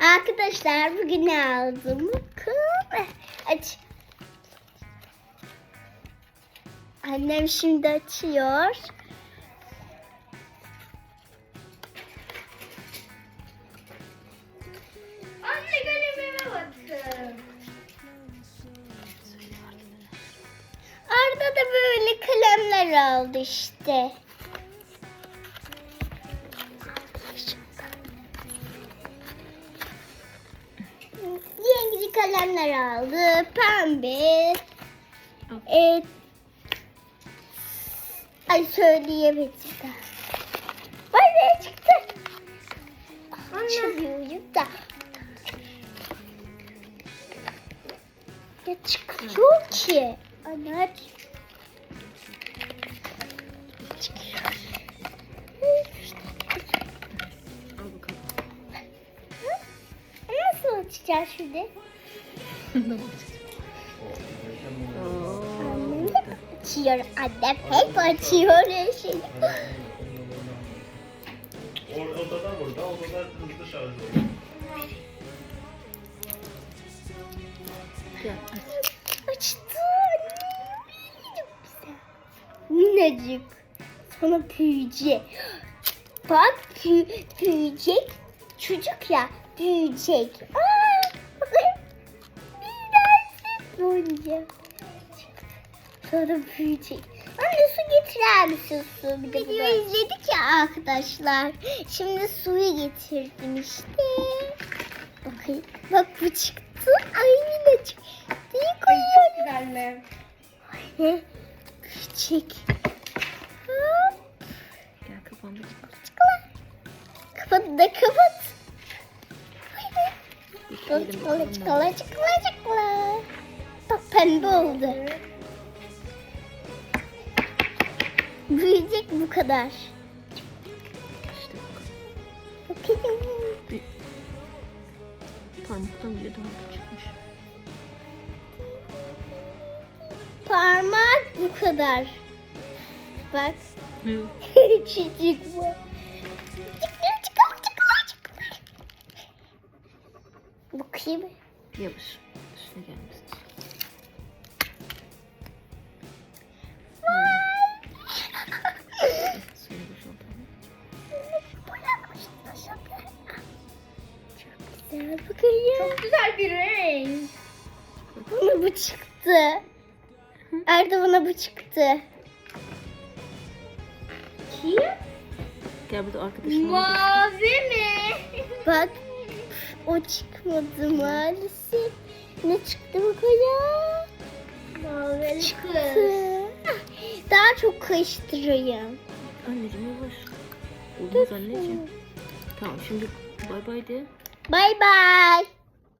Arkadaşlar bugün ne aldım? Bakın. Aç. Annem şimdi açıyor. Anne kalemime bakın. Arda da böyle kalemler aldı işte. Kalemler aldı. Pembe. Evet. Ay söyleyemedim. Ay ne çıktı? Açamıyorum da. Ya çıkıyor ki. Anne aç. Çıkıyor. Nasıl açacağız şimdi? Annem hep açıyor. Annem hep açıyor her şeyi. O- Odada burada, odada hızlı şarj oluyor. Gel aç. Açtı. Minnacık. Sana büyüyecek. Bak büyü, büyüyecek. Çocuk ya büyüyecek. Aa, Oynayacak. Sonra büyüyecek. Anne su getirer misin su? Bir de Video izledik ya arkadaşlar. Şimdi suyu getirdim işte. Bakayım. Bak bu çıktı. Ay minnacık. Diye koyuyorum. Güzel mi? Ne? Küçük. Hop. Gel kafanda çık. Kapat da kapat. Çıkala Elim çıkala kafamda. Pembe oldu. Büyüyecek bu kadar. Bakayım. Bir parmaktan bile daha küçükmüş. Parmak bu kadar. Bak. Küçücük bu. Bakayım. Yavaş. Üstüne gelmesin. Çok güzel bakayım. Çok güzel bir renk. Bana bu çıktı. Arda bana bu çıktı. Kim? Gel burada arkadaşına bak. Mavi mi? Bak o çıkmadı maalesef. Ne çıktı bakayım? Mavi kız. Çıktı. Daha çok karıştırayım. Anneciğim yavaş. Olmaz anneciğim. Tamam şimdi bay bay de. Bay bay.